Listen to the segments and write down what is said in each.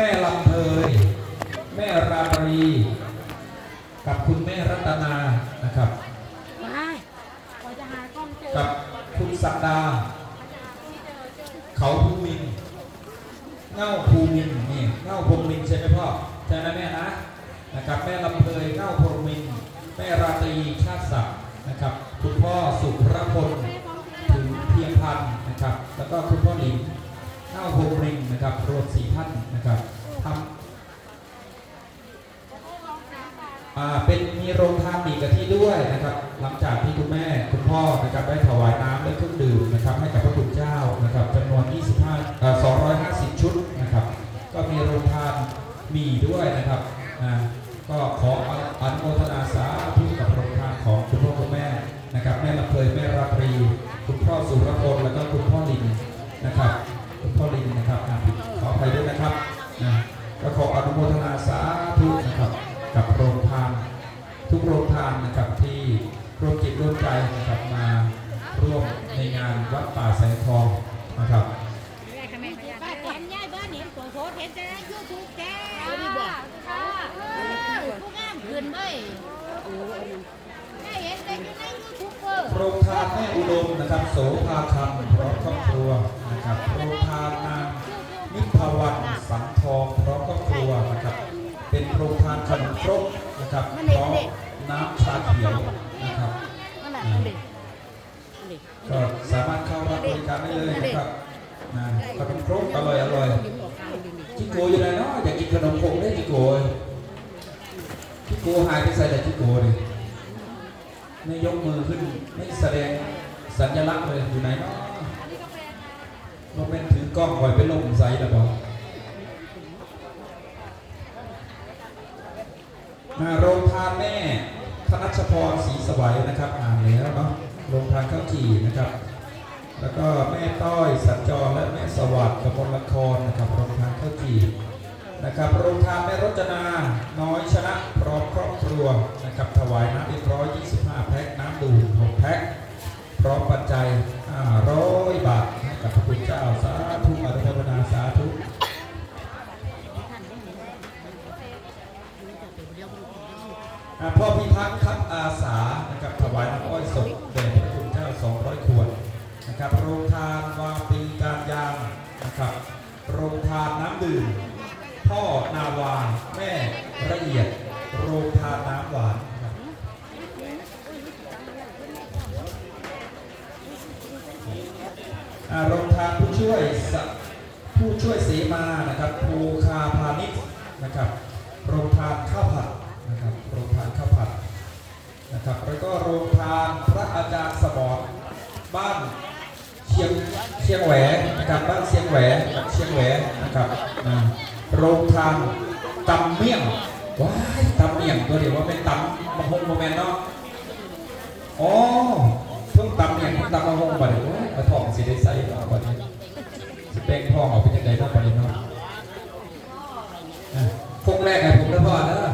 แม่ลำเพยแม่ราตรีกับคุณแม่รัตนานะครับว้ายกว่าจะหากล้องเจอกับคุณสักดาเขาภูมินทร์เง่าภูมินทร์นี่เง่าภูมินทร์ใช่ไหมพ่อใช่ไหมแม่นะนะครับแม่ลำเพยเง่าภูมินทร์แม่ราตรีชาติศักดิ์นะครับ คุณพ่อสุรพลถึงเพียงพันธ์นะครับ แล้วก็คุณพ่อหลิงเง่าภูมินทร์นะครับรวมสี่ท่านนะครับทำ อ่า เป็นมีโรงทานมีกะทิด้วยนะครับ หลังจากที่คุณแม่คุณพ่อนะครับได้ถวายน้ำและเครื่องดื่มนะครับให้กับพระคุณเจ้านะครับจำนวน 25เอ่อ250 ชุดนะครับ ก็มีโรงทานมีด้วยนะครับอ่าก็ขออนุโมทนาสาธุกับโรงทานของคุณพ่อคุณแม่นะครับแม่ลำเพยแม่ราตรี คุณพ่อสุรพลแล้วก็คุณพ่อลินนะครับ กหายไปใส่แต่จิโกเลยไม่ยกมือขึ้น ไม่แสดงสัญลักษณ์เลยอยู่ไหนเนาะโมเมนถือกล้องคอยไปลงใส่แล้วบอกมาโรงทานแม่ธนัชพรศรีสวัยนะครับอ่านแล้วเนาะโรงทานข้าวจี่นะครับ แล้วก็แม่ต้อยสัญจรและแม่สวัสดิ์กมลละครนะครับโรงทานข้าวจี่ นะครับโรงทานแม่รจนาน้อยชนะพร้อมครอบครัวนะครับถวายน้ำอีกร้อยยี่สิบห้าแพ็คน้ำดื่มหกแพ็คพร้อมปัจจัยห้าร้อยบาทกับพระคุณเจ้าสาธุอนุโมทนาสาธุพ่อพิทักษ์ครับอาสานะครับถวายน้ำอ้อยสดแด่พระคุณเจ้า200ขวดนะครับโรงทานวาปีการยางนะครับโรงทานน้ำดื่ม พ่อนาวาแม่ละเอียดโรงทานน้ำหวานโรงทานผู้ช่วยผู้ช่วยเสมานะครับภูคาพาณิชย์นะครับโรงทานข้าวผัดนะครับโรงทานข้าวผัดนะครับแล้วก็โรงทานพระอาจารย์สมรบ้านเชียงเชียงแหวนะครับบ้านเชียงแหวกับเชียงแหวนะครับ โรงทานตำเมี่ยงว้ายตำเมี่ยงตัวเดียวว่าเป็นตำมะฮงโมเมนเนาะอ๋อเพิ่งตำเมี่ยงเพิ่งตำมะฮงบัดนี้โอ้ยเอาทองสิได้ใส่เอาบัดนี้สิแป้งทองเอาเป็นยังไงเนาะบัดนี้เนาะอะพวกแรกไงผมแล้วพ่อเด้อ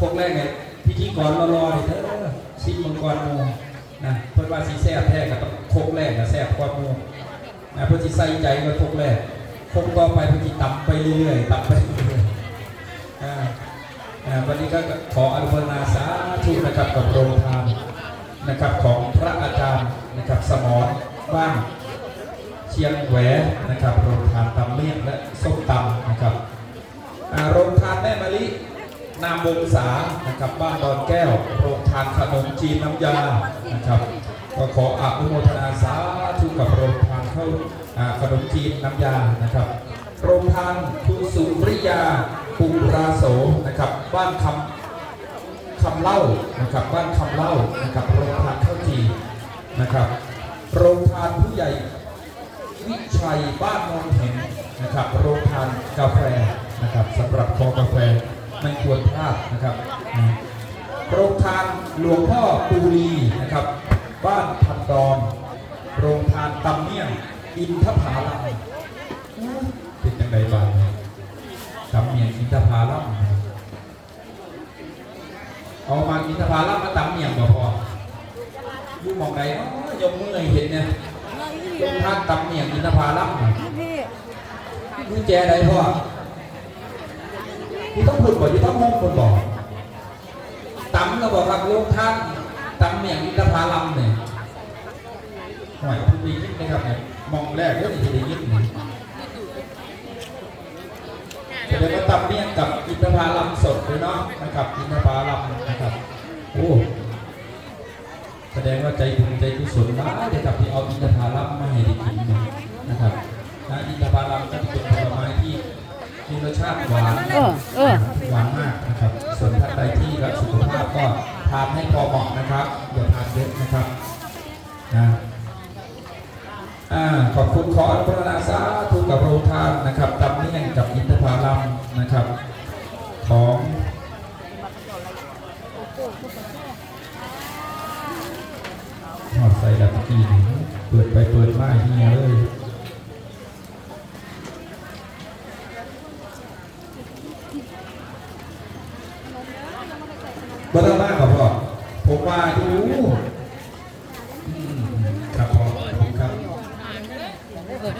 พวกแรกไงพิธีกรรอๆนี่เด้อซิมมังกรโมนะเพื่อนว่าสีแซ่บแท้กับโคกแรกนะแซ่บกว่ามูนะเพื่อที่ใส่ใจกับโคกแรก โคกต่อไปพื่อที่ตำไปเรื่อยๆตำไปเรื่อยๆวันนี้ก็ขออนุโมทนาสาธุนะครับกับโรงทานนะครับของพระอาจารย์นะครับสมรบ้านเชียงแหวนะครับโรงทานตำเมี่ยงและส้มตำนะครับโรงทานแม่มะลินามวงศานะครับบ้านดอนแก้ว โรงทานขนมจีนน้ำยานะครับก็ขออนุโมทนาสาธุกับโรงทานเข้า ขนมจีนน้ำยานะครับโรงทานคุณสุริยาปุราโสนะครับ บ้านคำคำเล่านะครับ บ้านคำเล่านะครับโรงทานข้าวจีนะครับโรงทานผู้ใหญ่วิชัยบ้านนนเห็นนะครับโรงทานกาแฟนะครับสำหรับคอกาแฟไม่ควรพลาดนะครับโรงทานหลวงพ่อปูรีนะครับ บ้านพันดอนโรงทานตำเมี่ยง อินทผาลัมเป็นยังไงบ้างตำเมี่ยงอินทผาลัมเอามาอินทผาลัมมาตำเมี่ยงบ่พออยู่มองไหนเนาะยกมือให้เห็นเนี่ยตรงทางตำเนียงอินทผลัมพี่กุญแจใดพ่อที่ต้องพูดบ่ที่ต้องห้องคนบอกตำเราบอกครับลงท่านตำเนี่ยอินทผลัมเนี่ยหอยคุณดียินนะครับเนี่ย มองแรกก็จะได้ยินนี่แสดงว่าตำเนี่ยกับอินทผลัมสดเลยเนาะนะครับอินทผลัมนะครับโอ้แสดงว่าใจบุญใจกุศลมากเลยครับที่เอาอินทผลัมมาให้ได้กินเนี่ยนะครับนะอินทผลัมก็จะเป็นผลไม้ที่มีรสชาติหวานเออเออหวานมากนะครับส่วนท่านใดที่รักสุขภาพก็ทานให้พอเหมาะนะครับอย่าทานเยอะนะครับนะอ่า ขออนุโมทนาสาธุกับโรงทานนะครับตำเนียงกับอินทผลัมนะครับ ของหอดใส่ดับกี้เปิดไปเปิดมาเฮียเลย บ่ต้องมากครับพ่อผมว่าดูอืมครับพ่อขอบคุณครับ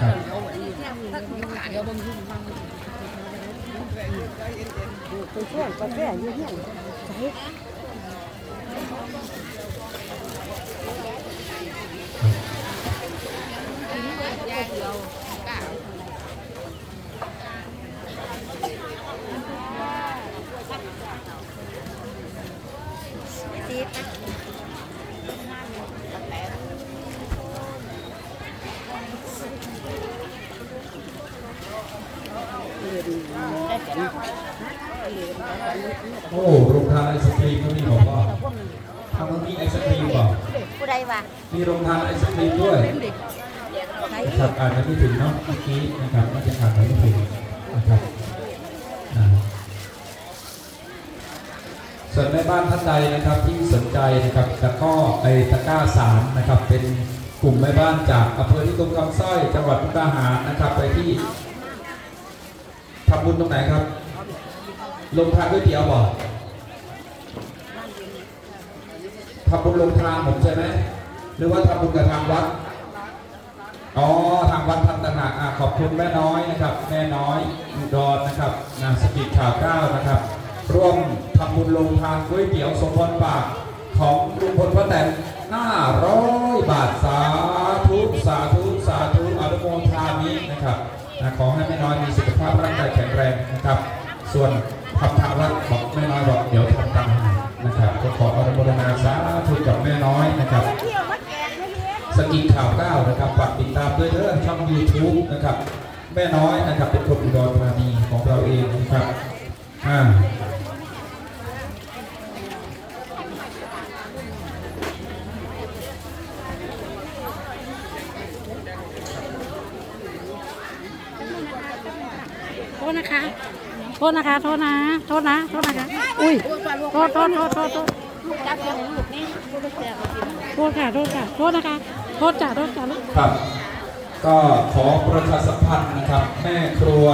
ครับ ไปช่วยกาแฟอยู่เฮียนใส่ โอ้โรงทานไอศครีมก็มีบอกว่าทางมันมีไอศครีมบอกผู้ใดวะมีโรงทานไอศครีมด้วยนะครับอ่านกันไม่ถึงเนาะเมื่อกี้นะครับน่าจะอ่านกันไม่ถึงนะครับอ่าส่วนแม่บ้านท่านใดนะครับที่สนใจนะครับตะกร้อไอตะกร้าสามนะครับ เป็นกลุ่มแม่บ้านจากอำเภอที่ตรงคำสร้อยจังหวัดมุกดาหารนะครับ ไปที่ทำบุญตรงไหนครับ ลงทานก๋วยเตี๋ยวบอกทำบุญลงทานผมใช่ไหมหรือว่าทำบุญกับทางวัด อ๋อ ทางวัดพันตนาอะขอบคุณแม่น้อยนะครับ แม่น้อยอุดรนะครับนางสกิดข่าวเก้านะครับ ร่วมทำบุญลงทานก๋วยเตี๋ยวสมพรปาก ของลุงพลป้าแตน500บาทสาธุสาธุสาธุอนุโมทามินะครับนะขอให้แม่น้อยมีสุขภาพร่างกายแข็งแรงนะครับ ส่วน ทำทางวัดบอกแม่น้อยบอกเดี๋ยวทำตามนะครับก็ขออนุโมทนาสาธุกับแม่น้อยนะครับสกินข่าวเก้านะครับฝากติดตามด้วยเด้อช่อง YouTube นะครับแม่น้อยนะครับเป็นคนอุดรธานีของเราเองนะครับอ่าโทษนะคะ ษนะคะ โทษนะ โทษนะ โทษนะคะ อุ้ย โทษโทษโทษโทษโทษจับยังลูกนี่ผู้ใดแก่ก็กินโทษค่ะ โทษค่ะ โทษนะคะ โทษจ้ะโทษจ้ะลูกครับ ก็ขอประชาสัมพันธ์นะครับ แม่ครัว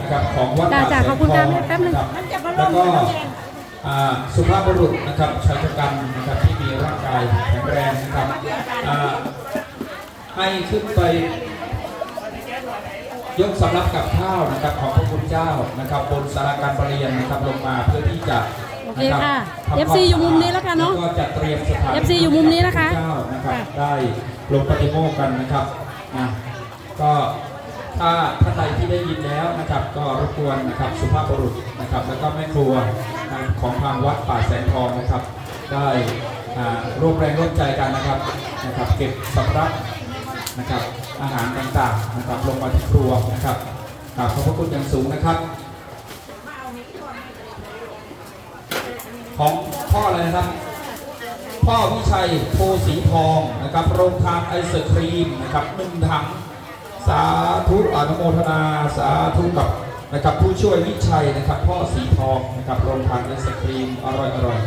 นะครับของวัดจ้ะป่าจ้ะแสขอบงคุณทจ้ะองแป๊บนึงนะครับแล้วก็อ่าสุภาพบุรุษนะครับชายชะกันนะครับที่มีร่างกายแข็งแรงนะครับอ่าให้ขึ้นไป ยกสำรับกับข้าวนะครับของพระคุณเจ้านะครับบนสาราการประเรียนนะครับลงมาเพื่อที่จะโอเคนรับค่ะทำวา FC อยู่มุมนี้แล้วกันเนอะแล้วก็จัดเตรียมสถาน FC อยู่มุมนี้นะคะเจ้านะครับค่ะได้ลงปฏิโมกข์กันนะครับนะก็ถ้าท่านใดที่ได้ยินแล้วนะครับก็รบกวนนะครับสุภาพบุรุษนะครับแล้วก็แม่ครัวของทางวัดป่าแสงทองนะครับได้อ่าร่วมแรงร่วมใจกันนะครับนะครับ เก็บสำรับนะครับ อาหารต่างๆนะครับลงมาที่ครัวนะครับกราบขอบพระคุณอย่างสูงนะครับ ของพ่ออะไรนะครับ พ่อวิชัยโพสีทองนะครับโรงทานไอศครีมนะครับหนึ่งถังสาธุอนุโมทนาสาธุกับนะครับผู้ช่วยวิชัยนะครับ พ่อสีทองนะครับโรงทานไอศครีมอร่อยอร่อย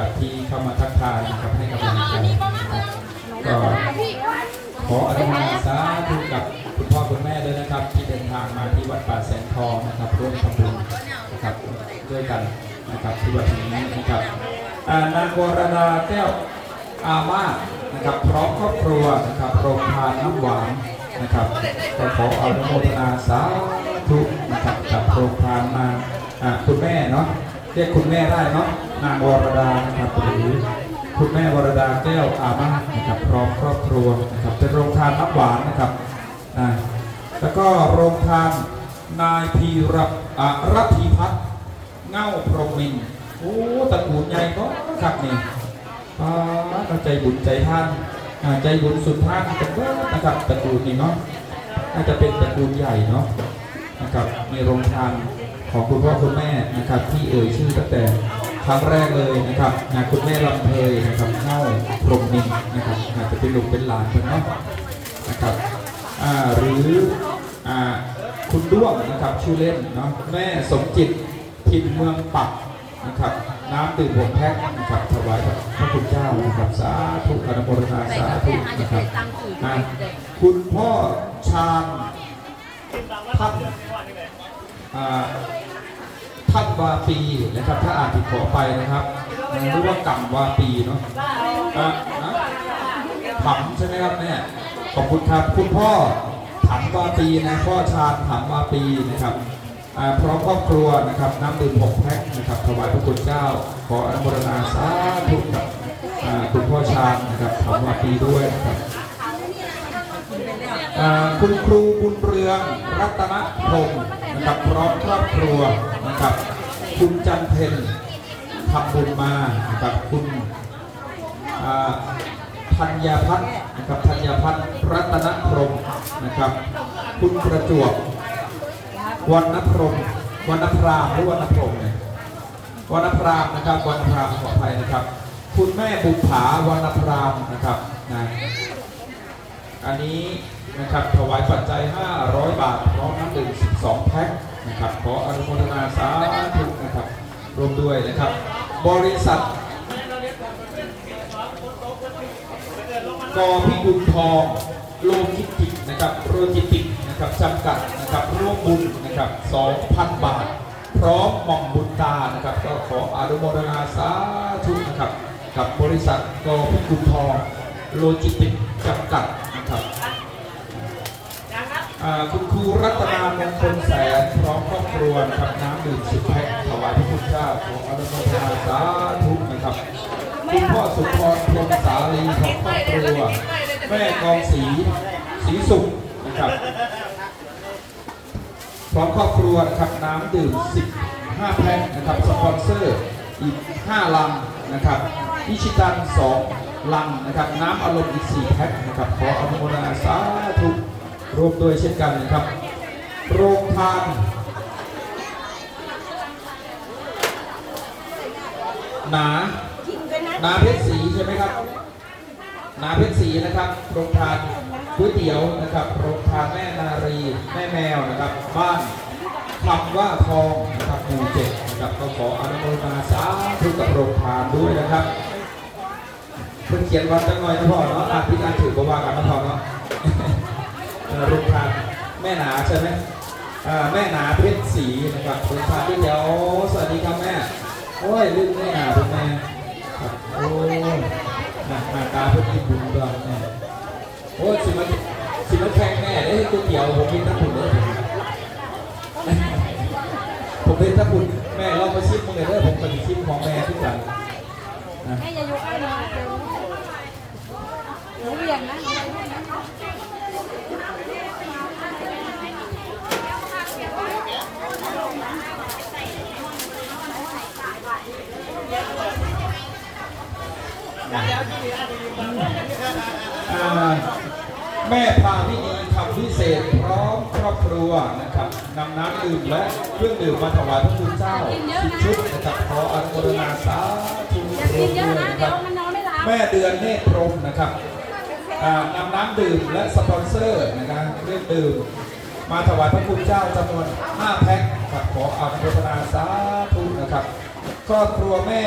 ครับที่เข้ามาทักทายนะครับให้กำลังใจก็ขออนุโมทนาสาธุกับคุณพ่อคุณแม่ด้วยนะครับ ที่เดินทางมาที่วัดป่าแสงทองนะครับร่วมทำบุญนะครับด้วยกันนะครับที่วัดแห่งนี้นะครับนางวรดาแก้วอามานะครับพร้อมครอบครัวนะครับโรงทานน้ำหวานนะครับก็ขออนุโมทนาสาธุนะครับกับโรงทานมาคุณแม่เนาะ เรียกคุณแม่ได้เนาะนางวรดานะครับหรือคุณแม่วรดาแก้วอามานะครับพร้อมครอบครัวนะครับเป็นโรงทานน้ำหวานนะครับอ่าแล้วก็โรงทานนายพีรับอารัตพีพัฒน์เง่าพรหมินโอ้ตระกูลใหญ่ก็ครับนี่อ่าใจบุญใจท่านอาใจบุญสุดท่านกันเด้อนะครับตระกูลนี้เนาะน่าจะเป็นตระกูลใหญ่เนาะนะครับมีโรงทาน ของคุณพ่อคุณแม่นะครับที่เอ่ยชื่อตั้งแต่ครั้งแรกเลยนะครับนะคุณแม่ลำเพยนะครับเข้าพรหมนินทร์นะครับอาจจะเป็นลูกเป็นหลานเพื่อนเนาะนะครับอ่าหรืออ่าคุณด้วงนะครับชื่อเล่นเนาะแม่สมจิตพินเมืองปักนะครับน้ำดื่มหกแพ็คนะครับถวายพระคุณเจ้านะครับสาธุอนุโมทนาสาธุนะครับอ่าคุณพ่อชาญท่านอ่า ท่านวาปีนะครับ ถ้าอ่านผิดขอไปนะครับหรือว่ากัมวาปีเนาะอะนะถำใช่ไหมครับเนี่ยขอบคุณครับคุณพ่อถำวาปีนะพ่อชาญถำวาปีนะครับพร้อมครอบครัวนะครับน้ำดื่มหกแพ็คนะครับถวายพระคุณเจ้า ขออนุโมทนาสาธุกับคุณพ่อชาญนะครับถำวาปีด้วยนะครับ คุณครูบุญเรืองรัตนพงศ์นะครับพร้อมครอบครัวนะครับ คุณจันเพนทำบุญมานะครับคุณธัญญาพัฒน์นะครับธัญญาพัฒน์รัตนพรหมนะครับ คุณประจวบวรรณพรมวรรณพรามหรือวรรณพรมเนี่ยวรรณพรามนะครับวรรณพรามขออภัยนะครับ คุณแม่บุภาวรรณพรามนะครับนะอันนี้ นะครับถวายปัจจัย 500 บาทพร้อมน้ำดื่ม12 แพ็คนะครับขออนุโมทนาสาธุนะครับรวมด้วยนะครับ บริษัทกอพิบุญทองโลจิติกนะครับโลจิติกนะครับจำกัดนะครับร่วมบุญนะครับ2,000 บาท พร้อมหม่อมบุญตานะครับ ก็ขออนุโมทนาสาธุนะครับ กับบริษัทกอพิบุญทองโลจิติกจำกัดนะครับ คุณครูรัตนามงคลแสนพร้อมครอบครัวนะครับน้ำดื่มสิบแพ็คถวายพระคุณเจ้าของอนุโมทนาสาธุนะครับคุณพ่อสุพรพรมสาลีของครอบครัวแม่กองศรีศรีสุขนะครับพร้อมครอบครัวนะครับน้ำดื่ม 15 แพ็คนะครับสปอนเซอร์อีก 5 ลังนะครับอิชิตัน 2 ลังนะครับน้ำอารมณ์อีกสี่แพ็คนะครับขออนุโมทนาสาธุ รวมด้วยเช่นกันนะครับ โรงทานหนานาเพชรศรีใช่ไหมครับนาเพชรศรีนะครับโรงทานก๋วยเตี๋ยวนะครับโรงทานแม่นารีแม่แมวนะครับบ้านคำว่าทองนะครับหมู่เจ็ดนะครับก็ขออนุโมทนาสาธุกับโรงทานด้วยนะครับเพิ่งเขียนวันจังหน่อยนะพ่อเนาะอานพิจารณาถือก็ว่ากันนะพ่อเนาะ รงทานแม่หนาใช่ไหมแม่หนาเพชรศรีนะครับโรงทานก๋วยเตี๋ยวสวัสดีครับแม่โอ้ยลืมแม่หนาเป็นแม่ครับโอ้ยหน้าหนาตาเพิ่งกินบุญด้วยแม่โอ้ยสิมันสิมันแข่งแม่ได้ก๋วยเตี๋ยวผมกินทั้งผุนเลยผมเป็นทั้งผุนแม่ลองมาชิมมึงเลยเด้อผมเป็นชิมของแม่ทุกอย่างแม่อย่ายู่ใกล้นะหนูเหวี่ยงนะ แม่พาพินีทำพิเศษพร้อมครอบครัวนะครับนำน้ำดื่มและเครื่องดื่มมาถวายพระคุณเจ้าสิบชุดนะครับขออนุโมทนาสาธุรวมกินเยด้อะวยนะนะคเดี๋ยรัวบมันนอนไม่หลับแม่เดือนเนตรพรหมนะครับอ่า นำน้ำดื่มและสปอนเซอร์นะครับเครื่องดื่ม มาถวายพระคุณเจ้าจำนวน 5 แพ็คครับขออนุโมทนาสาธุนะครับครอบครัวแม่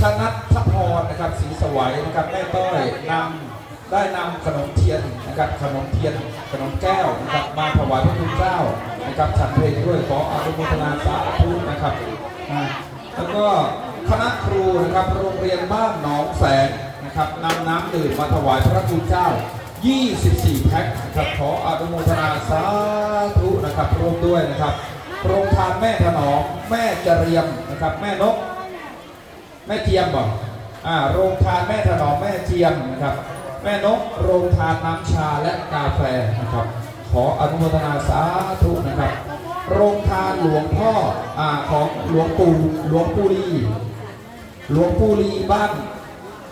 ชนัททพรนะครับศรีสวัยนะครับแม่ต้อยนำได้นำขนมเทียนนะครับขนมเทียนขนมแก้วนะครับมาถวายพระคุณเจ้านะครับฉันเพลงด้วยขออนุโมทนาสาธุนะครับแล้วก็คณะครูนะครับโรงเรียนบ้านหนองแสง นะครับนำน้ำดื่มมาถวายพระคุณเจ้า 24 แพ็คนะครับขออนุโมทนาสาธุนะครับร่วมด้วยนะครับโรงทานแม่ถนอมแม่จเรียมนะครับ แม่นก แม่เจียมบอกอ่าโรงทานแม่ถนอมแม่เจียมนะครับ แม่นกโรงทานน้ำชาและกาแฟนะครับ ขออนุโมทนาสาธุนะครับ โรงทานหลวงพ่ออ่าของหลวงปู่หลวงปู่ลีหลวงปู่ลีบ้าน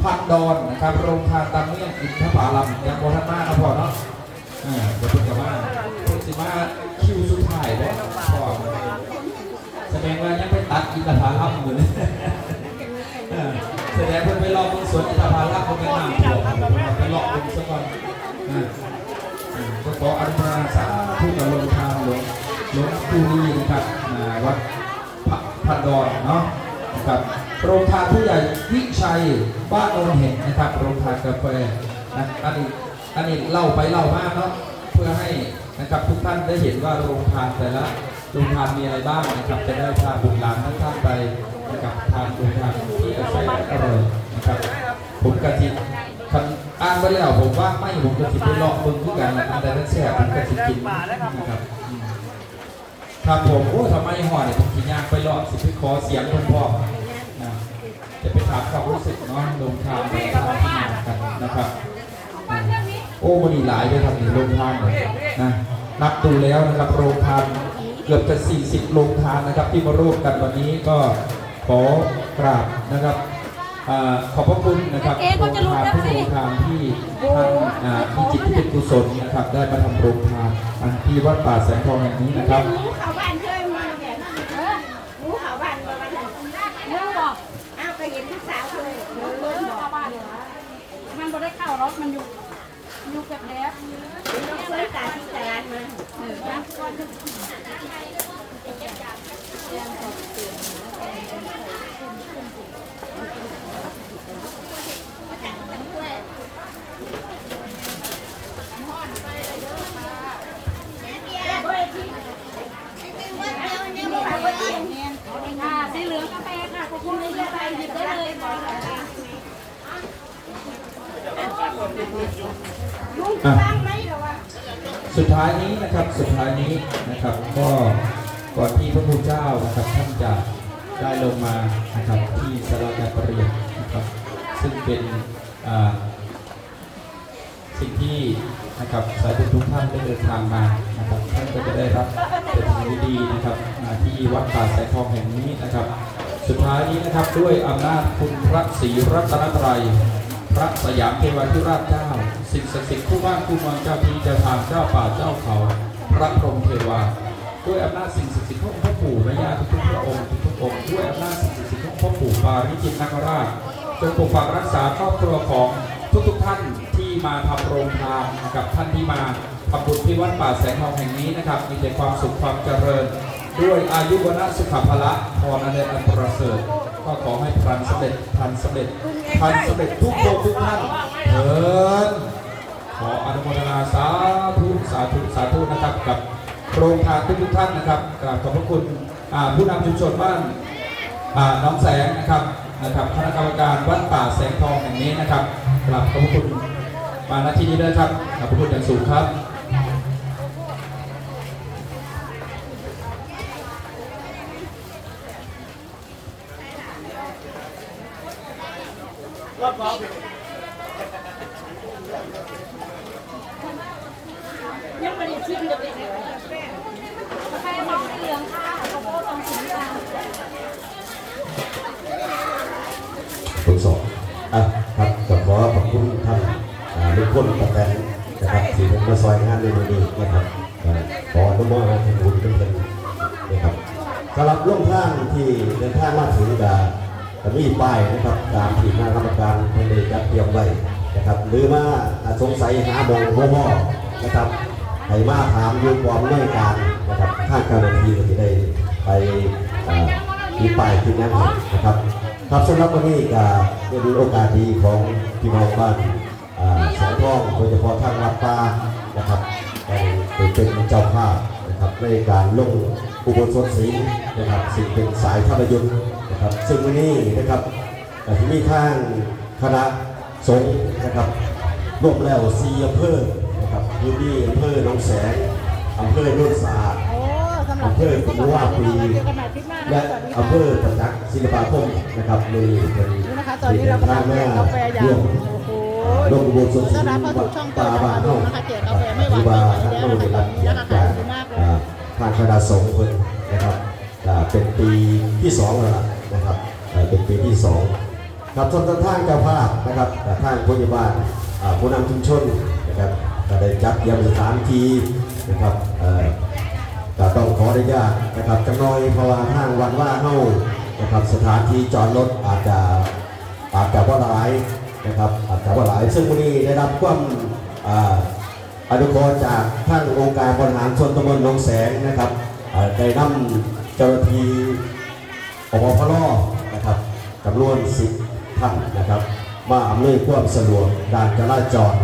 พันดอนนะครับโรงทานตามเมี่ยอินทผาลัมยังโมทันมากนะพ่อเนาะอ่าเดี๋ยวพิ่งกลับมาพิ่งสิมาคิวสุดท้ายเนาะพ่อแสดงว่ายังไปตัดอินทผาลัมอยู่เลยแสดงเพิ่นไปรอบเบิ่งสวนอินทผาลัมเขาเป็นน้ำท่วไปรอบเบิ่งซะก่อนอ่าก็ขออนุโมทนาสาธุกับโรงทานหลวงหลวงปู่ลีนะครับวัดพระพันดอนเนาะนะครับ โรงทานผู้ใหญ่วิชัยบ้านโนนเห็นนะครับ โรงทานกาแฟนะอันนี้อันนี้เล่าไปเล่ามากเนาะเพื่อให้นะครับทุกท่านได้เห็นว่าโรงทานแต่ละโรงทานมีอะไรบ้างนะครับจะได้พาบุตรหลานทั้งท่านไปนะครับทานโรงทานที่กาแฟอร่อยนะครับ ผมกะทิคันอ่านไปแล้วผมว่าไม่ผมกะทิไปลาะเบิ่งคือกันนะอันใดมันแซ่บผมกะทิกินนะครับครับผมโอ้ทำไมห่อเนี่ยผมกินยากไปลาะสิไปขอเสียงคนพ่อ จะไปถามความรู้สึกเนาะลงทานลงทานที่มากันนะครับอืมโอ้มันนีหลายเลยครับนี่ลงทานเลยนะนับดูแล้วนะครับโรงทานเกือบจะ 40 โรงทานนะครับ ที่มาร่วมกันวันนี้ก็ขอกราบนะครับอ่าขอบพระคุณนะครับเอ๊ะโรเขางจะรู้ทานแล้วทุกสิโรงทานที่ท่านอ่ามีจิตที่เป็นกุศลนะครับ ได้มาทำโรงทานอ่าที่วัดป่าแสงทองแห่งนี้นะครับ สีเหลืองกาแฟค่ะขอบคุณเลยกาแฟหยิบได้เลยค่ะอะสุด ท้ายนี้นะครับสุดท้ายนี้นะครับก็ก่อนที่พระพุทธเจ้านะครับท่านจะได้ลงมานะครับที่สาราการประเรียนนะครับซึ่งเป็นอ่าสิ่งที่นะครับสายบุญทุกท่านได้เดินทางมานะครับท่านก็จะได้รับเป็นสิ่งดีๆนะครับที่วัดป่าสายทองแห่งนี้นะครับ สุดท้ายนี้นะครับด้วยอำนาจคุณพระศรีรัตนตรัยพระสยามเทวาธิราชเจ้า สิ่งศักดิ์สิทธิ์คู่บ้านคู่เมืองเจ้าที่เจ้าทางเจ้าป่าเจ้าเขา พระพรหมเทวาด้วยอำนาจสิ่งศักดิ์สิทธิ์ของพ่อปู่แม่ย่าทุกพระองค์ทุกๆองค์ด้วยอำนาจสิ่งศักดิ์สิทธิ์ของพ่อปู่ปาริจิตนาคราชจงปกปักรักษาครอบครัวของทุกๆท่านที่มาทำโรงทานนะครับท่านที่มาทำบุญที่วัดป่าแสงทองแห่งนี้นะครับ มีแต่ความสุขความเจริญ ด้วยอายุวนะสุขภละพรอันเดชอันประเสริฐก็ขอให้พันสำเร็จพันสำเร็จพันสำเร็จทุกโคนทุกท่านเถิด ขออนุโมทนาสาธุสาธุสาธุนะครับกับโรงทานทุกท่านนะครับกราบขอบพระคุณผู้นำชุมชนบ้านอ่าน้องแสงนะครับนะครับคณะกรรมการวัดป่าแสงทองแห่งนี้นะครับกราบขอบพระคุณมาณที่นี้ด้วยครับขอบพระคุณอย่างสูงครับ ทดสอบอะครับก็ขอขอบคุณท่านลุงพลป้าแตนนะครับที่เป็นมาซอยงานในวันนี้นะครับอ่าขออนุโมทนาทำบุญเป็นเป็นนะครับสำหรับล่องทางที่เดินทางมาถึงกาจะมีป้ายนะครับตามที่คณะกรรมการได้จัดเตรียมไว้นะครับหรือว่าสงสัยหาบองโมโมนะครับ ให้มาถามยู่ความเมื่อยการนะครับทางเจ้าหน้าที่ก็จะได้ไปอ่ามีป้ายที่นั่นนะครับครับสำหรับวันนี้ก็เป็นโอกาสดีของพี่น้องบ้านอ่าแสงทองโดยเฉพาะทางวัดป่านะครับได้เป็นเจ้าภาพนะครับในการลงอุโบสถศีลนะครับซึ่งเป็นสายธรรมยุทธ์นะครับ ซึ่งวันนี้นะครับอ่าที่มีทางคณะสงฆ์นะครับรวมแล้วซีอำเภอ นะครับอยู่ที่อำเภอหนองแสงอำเภอโนุ่นสะอาดโอ้สำหรับอำเภอกุมว่าปีเจอกันใหม่คลิปหน้าและสวัสดีอำเภอประจักษ์ศิลปาคมนะครับมือเป็นนี่นะคะตอนนี้เรากำลังแจกกาแฟอย่างร่วมโอ้โหร่วมอุโบสถต้อนรับเข้าสู่ช่องเจ้าดาวดวงนะคะแจกกาแฟไม่หวานที่ว่าไม่ไหวท่านแล้วได้นะคะรับนี่นะคะขอบคุณมากเลยอ่าทางคณะสงฆ์เพิ่นนะครับอ่าเป็นปีที่สองแล้วล่ะนะครับอ่าเป็นปีที่สองครับส่วนทางเจ้าภาพนะครับอ่าทางผู้ใหญ่บ้านอ่าผู้นำชุมชนนะครับ ก็ได้จัดเตรียมสถานทีนะครับก็ต้องขออนุญาตนะครับจังน้อยเพราะว่าทางวันว่าเฮานะครับสถานที่จอดรถอาจจะอาจจะว่าหลายนะครับอาจจะว่าหลาย ซึ่งวันนี้ได้รับความอนุเคราะห์จากท่านองค์การบริหารส่วนตำบลหนองแสงนะครับอ่าได้นำเจ้าหน้าที่อปพลนะครับจำนวนสิบท่านนะครับ มาอำนวยความสะดวกด้านจราจร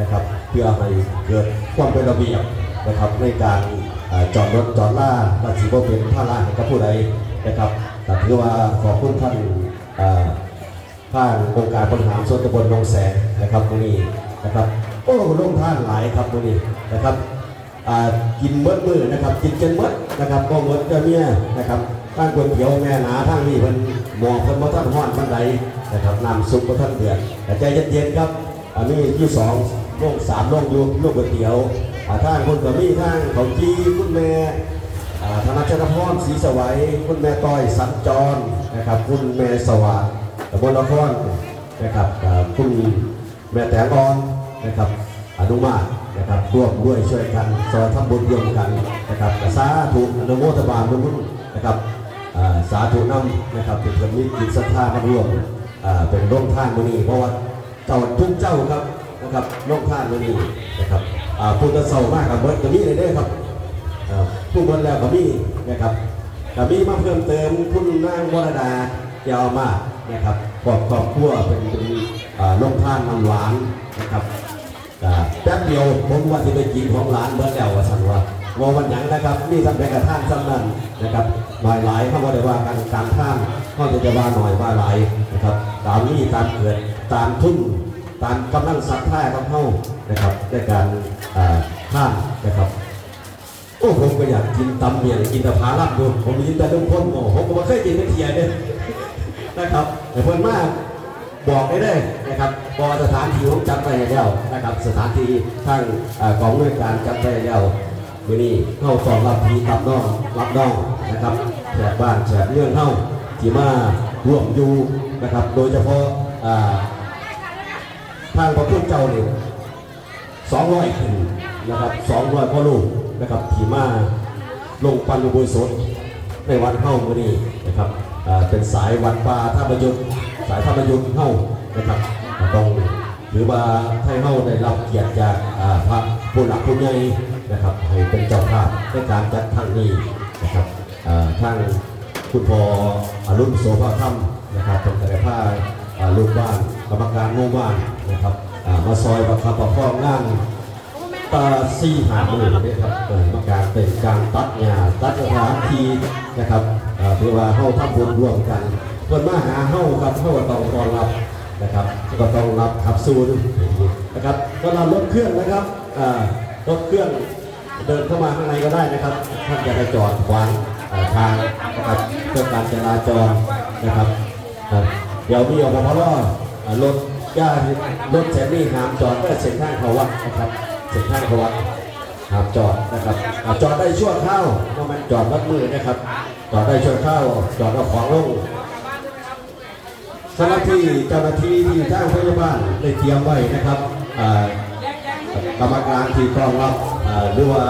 นะครับ พื่อให้เกิดความเป็นระเบียบนะครับในการจอดรถจอดล่าและถือว่าเป็นท่าล่าให้กับผู้ใดนะครับแต่ถือว่าขอบคุณท่านท่านองค์การบริหารส่วนตำบลหนองแสงนะครับวันนี้นะครับโอ้ลงท่านหลายครับวันนี้นะครับกินเมื่อมือนะครับกินจนเมื่อนะครับก็เมื่อเจ้าเมียนะครับท่านก๋วยเตี๋ยวแม่หนาทั้งนี้มันหมอกเพิ่นบ่ท่านห้อนบันไดนะครับน้ำซุปบ่ท่านเดือดแต่ใจเย็นๆครับอันนี้ที่สอง โลกสามโลกอยู่โลกก๋วยเตี๋ยวท่านคนกับมีท่านเขาจีคุณแม่อ่าธนชนพรศรีสวัยคุณแม่ต้อยสัญจรนะครับ คุณแม่สวัสดิ์ตำบลละครนะครับคุณแม่แตงอ่อนนะครับอนุมาตนะครับร่วมด้วยช่วยกันซอยทำบุญร่วมกันนะครับกสาธุอนุโมทบาลบุญนะครับสาธุนำนะครับเป็นคนมีจิตศรัทธามาร่วมเป็นร่วมท่านมือนี้เพราะว่าเจ้าทุกเจ้าครับ นะครับลงท่านมานี่นะครับผู้จะเศร้ามากกับเบิร์ดก็มีเลยเด้ครับผู้เบิร์ดแล้วก็มีนะครับก็มีมาเพิ่มเติมคุณนางวรดาเยาวมากนะครับครอบครอบครัวเป็นเป็นอ่าลงท่านนำหลานนะครับแป๊บเดียวผมว่าจะไปกินของหลานเบิร์ดแล้วว่าสันว่าว่าวันหยังนะครับนี่ทำเป็นกระท่านซ้ำนันนะครับหลายหลายเขาบอกได้ว่าการการท่านเขาจะจะว่าหน่อยว่าหลายนะครับตามนี้ตามเกิดตามทุ่น ตามกำลังศรัทธาของเขานะครับในการข้ามนะครับโอ้ผมก็อยากกินตำเมียงกินต่ผาลับดูผมยินแต่ลุงพลโอ้ผมก็ไม่เคยกินเป็นเทียเนี่ยนะครับแต่เพิ่นมากบอกได้เลยนะครับบอกสถานที่ผมจัดได้แล้วนะครับสถานที่ทางกองด้วยการจัดไปให้แล้ววันนี้เข้าสองรับพีรับน้องรับน้องนะครับแฉกบ้านแฉกเรื่องเข้าที่มาร่วมอยู่นะครับ โดยเฉพาะ ทางพระพุทธเจ้าเนี่ยสองร้อยขึ้นนะครับสองร้อยพ่อลูกนะครับที่มาลงปันอุโบสถในวันเข้ามือนี้นะครับเป็นสายวันปลาท่าประยุทธ์สายท่าประยุทธ์เข้านะครับต้องถือว่าให้เข้าได้รับเกียรติจากอ่าพระผู้หลักผู้ใหญ่นะครับให้เป็นเจ้าภาพในการจัดครั้งนี้นะครับทางคุณพ่ออรุณโสภาคำนะครับเป็นแต่ผ้าอ่าลูกบ้าน กรรมการหมู่บ้านนะครับมาซอยประคับประคองงานตาซีหามือนะครับเปิดมการเป็นการตัดหญ้าตัดสถานทีนะครับเพื่อว่าเข้าทำบุญร่วมกันเพื่อนมาหาเข้าครับเข้าก็ต้องต้อรับนะครับก็ต้องรับขับซูนนะครับก็นำรถเครื่องนะครับรถเครื่องเดินเข้ามาข้างในก็ได้นะครับท่านจะไปจอดขวางทางนะครับเพื่อการจราจรนะครับเดี๋ยวมีออกมาเพราะ รถย่ารถแซมมี่ห้ามจอดก็เส้นทางเขาวัดนะครับเส้นทางเขาวัดห้ามจอดนะครับจอดได้ชั่วคราวเพราะมันจอดวัดมือนะครับ จอดได้ชั่วคราวจอดเอาของลงสำหรับที่เจ้าหน้าที่ที่ทางพยาบาลได้เตรียมไว้นะครับกรรมการที่ต้อนรับเอ่อหรือว่า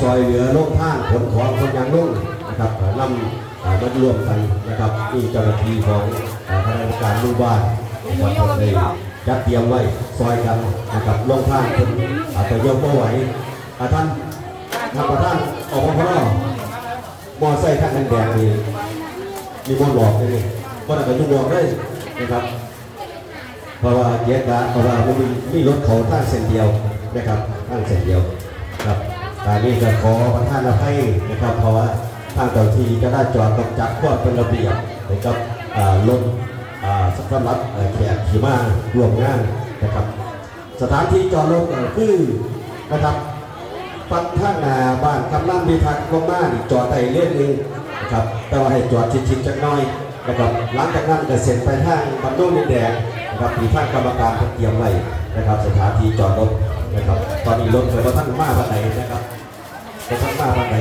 ซอยเหลือโลกท่านขนของคนยางลุ่งนะครับนำอ่ามาร่วมกันนะครับนี่เจ้าหน้าที่ของคณะกรรมการดูบ้าน นะครับได้จัดเตรียมไว้ซอยกันนะครับลงท่านคนอาจจะยกไม่ไหวอาท่านท่าประธานออกมาพอมอไซค์ท่านแดงนี่มีมนบอกเลยนี่ก็ได้ไปยุ่งวงเลยนะครับ เพราะว่าเกียรติเพราะว่ามันมีมีรถเขาท่างเส้นเดียวนะครับท่างเส้นเดียวครับการนี้จะขอประทานอภัยนะครับ เพราะว่าทางเจ้าที่จะได้จอดต้องจัดข้อเป็นระเบียบนะครับรถ สำหรับแขกขี่มาร่วมงานนะครับ สถานที่จอดรถคือนะครับปักท่างนาบ้านกำนันมีทางลงมาจอดได้เล่นหนึงนะครับแต่ว่าให้จอดชิดๆจักหน้อยนะครับหลังจากนั้นก็เสร็จไปทางบำรุงดินแดงนะครับที่ทางกรรมการเขาเตรียมไว้นะครับ สถานที่จอดรถนะครับตอนนี้รถเกิดว่าท่านมาภายในนะครับไปท่านมาภายใน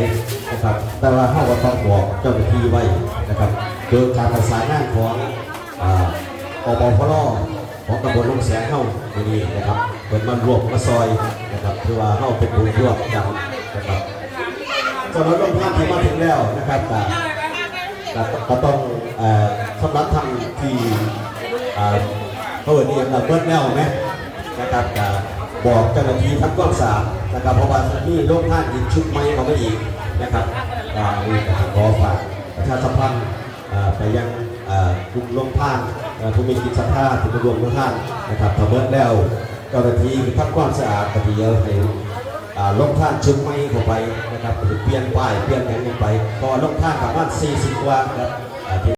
นะครับแต่ว่าห้าก็ต้องบอกเจ้าหน้าที่ไว้นะครับโดยการประสานงานของ อ่าอปพลของตำบลลงแสงเข้าที่นี่นะครับเปิดมันรวมมาซอยนะครับเพื่อว่าเข้าเป็นบุญร่วมกันนะครับสำหรับลงท่านที่มาถึงแล้วนะครับก็ก็ก็ต้องเอ่อสำหรับทานที่อ่าเขาเรียกว่าเบิร์ดแนวไหมนะครับก็บอกเจ้าหน้าที่ทั้งกองสามนะครับเพราะว่านี่ลงท่านอีกชุดใหม่เขาไม่อีกนะครับขอฝากประชาสัมพันธ์ไปยัง ทุกลงท่านผู้มีจิตศรัทธาทุกรวมทุกท่านนะครับทำเมื่อแล้วเจ้าหน้าที่ทำความสะอาดปฏิเทียมให้ลงท่านชุดไม่เข้าไปนะครับหรือเปลี่ยนป้ายเปลี่ยนอย่างนี้ไปพอลงท่านประมาณ40กว่าครับ